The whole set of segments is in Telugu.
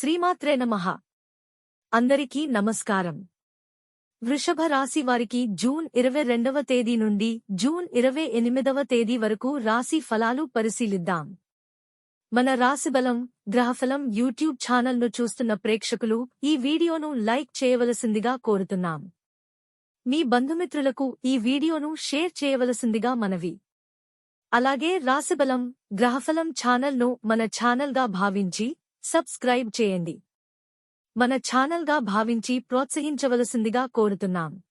శ్రీమాత్రే నమః. అందరికీ నమస్కారం. వృషభ రాశి వారికి జూన్ ఇరవై రెండవ తేదీ నుండి జూన్ ఇరవై ఎనిమిదవ తేదీ వరకు రాశి ఫలాలు పరిశీలిద్దాం. మన రాశిబలం గ్రహఫలం యూట్యూబ్ ఛానల్ను చూస్తున్న ప్రేక్షకులు ఈ వీడియోను లైక్ చేయవలసిందిగా కోరుతున్నాం. మీ బంధుమిత్రులకు ఈ వీడియోను షేర్ చేయవలసిందిగా మనవి. అలాగే రాశిబలం గ్రహఫలం ఛానల్ను మన ఛానల్గా భావించి సబ్స్క్రైబ్ చేయండి. మన ఛానల్గా భావించి ప్రోత్సహించవలసిందిగా కోరుతున్నాం.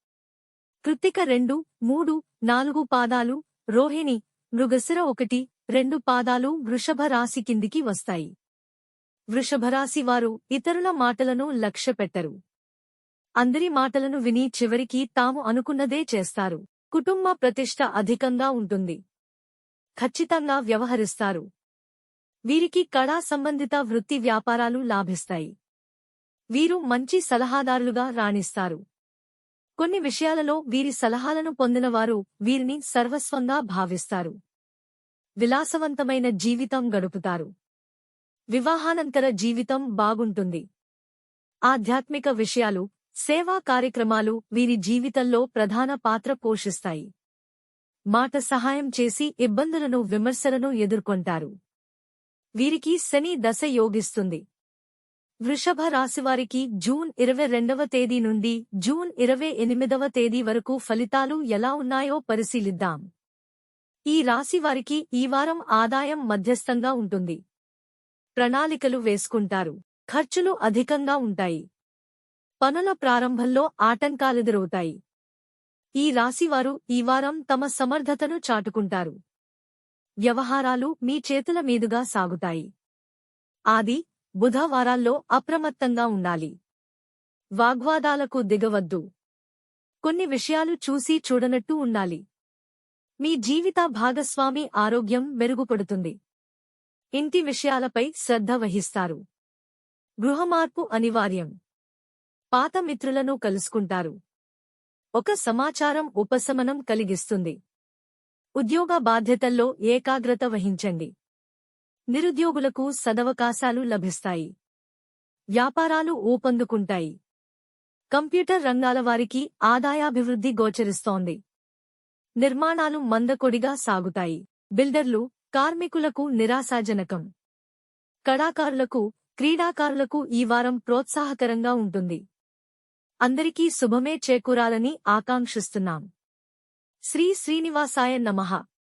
కృత్తిక రెండు మూడు నాలుగు పాదాలు రోహిణి మృగశిర ఒకటి రెండు పాదాలు వృషభ రాశి కిందికి వస్తాయి. వృషభరాశి వారు ఇతరుల మాటలను లక్ష్యపెట్టరు అందరి మాటలను విని చివరికి తాము అనుకున్నదే చేస్తారు. కుటుంబ ప్రతిష్ట అధికంగా ఉంటుంది. ఖచ్చితంగా వ్యవహరిస్తారు. వీరికి కళా సంబంధిత వృత్తి వ్యాపారాలు లాభిస్తాయి. వీరు మంచి సలహాదారులుగా రాణిస్తారు. కొన్ని విషయాలలో వీరి సలహాలను పొందినవారు వీరిని సర్వస్వంగా భావిస్తారు. విలాసవంతమైన జీవితం గడుపుతారు. వివాహానంతర జీవితం బాగుంటుంది. ఆధ్యాత్మిక విషయాలు సేవా కార్యక్రమాలు వీరి జీవితంలో ప్రధాన పాత్ర పోషిస్తాయి. మాట సహాయం చేసి ఇబ్బందులను విమర్శలను ఎదుర్కొంటారు. వీరికి శని దశ యోగిస్తుంది. వృషభ రాశివారికి జూన్ ఇరవై రెండవ తేదీ నుండి జూన్ ఇరవై ఎనిమిదవ తేదీ వరకు ఫలితాలు ఎలా ఉన్నాయో పరిశీలిద్దాం. ఈ రాశివారికి ఈ వారం ఆదాయం మధ్యస్థంగా ఉంటుంది. ప్రణాళికలు వేసుకుంటారు. ఖర్చులు అధికంగా ఉంటాయి. పనుల ప్రారంభంలో ఆటంకాలెదురవుతాయి ఈ రాశివారు ఈ వారం తమ సమర్థతను చాటుకుంటారు. వ్యవహారాలు మీ చేతుల మీదుగా సాగుతాయి. ఆది బుధవారాల్లో అప్రమత్తంగా ఉండాలి. వాగ్వాదాలకు దిగవద్దు. కొన్ని విషయాలు చూసి చూడనట్టు ఉండాలి. మీ జీవిత భాగస్వామి ఆరోగ్యం మెరుగుపడుతుంది. ఇంటి విషయాలపై శ్రద్ధ వహిస్తారు. గృహమార్పు అనివార్యం. పాత మిత్రులను కలుసుకుంటారు. ఒక సమాచారం ఉపశమనం కలిగిస్తుంది. ఉద్యోగ బాధ్యతల్లో ఏకాగ్రత వహించండి. నిరుద్యోగులకు సదవకాశాలు లభిస్తాయి. వ్యాపారాలు ఊపందుకుంటాయి. కంప్యూటర్ రంగాల వారికి ఆదాయాభివృద్ధి గోచరిస్తోంది. నిర్మాణాలు మందకొడిగా సాగుతాయి. బిల్డర్లు కార్మికులకు నిరాశాజనకం. కళాకారులకు క్రీడాకారులకు ఈ వారం ప్రోత్సాహకరంగా ఉంటుంది. అందరికీ శుభమే చేకూరాలని ఆకాంక్షిస్తున్నాం. శ్రీ శ్రీనివాసాయ నమః